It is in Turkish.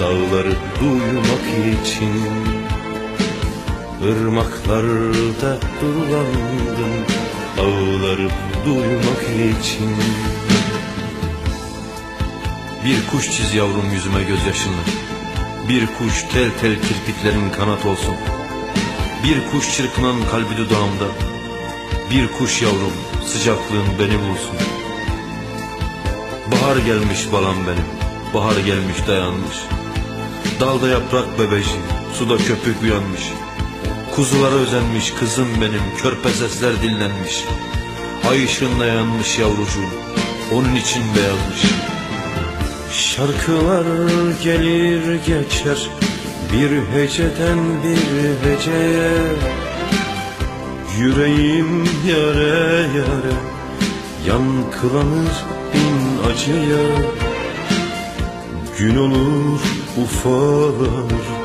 Dağları duymak için Irmaklarda dolandım Ağları duymak için Bir kuş çiz yavrum yüzüme gözyaşını. Bir kuş tel tel kirpiklerin kanat olsun. Bir kuş çırpınan kalbi dudağımda. Bir kuş yavrum sıcaklığın beni bulsun. Bahar gelmiş balam benim. Bahar gelmiş dayanmış Dalda yaprak bebeci Suda köpük uyanmış. Kuzulara özenmiş kızım benim Körpe sesler dinlenmiş. Ay ışığında yanmış yavrucuğum Onun için beyazmış. Şarkılar gelir geçer Bir heceden bir heceye. Yüreğim yare yare Yankılanır bin acıya. Gün olur ufalar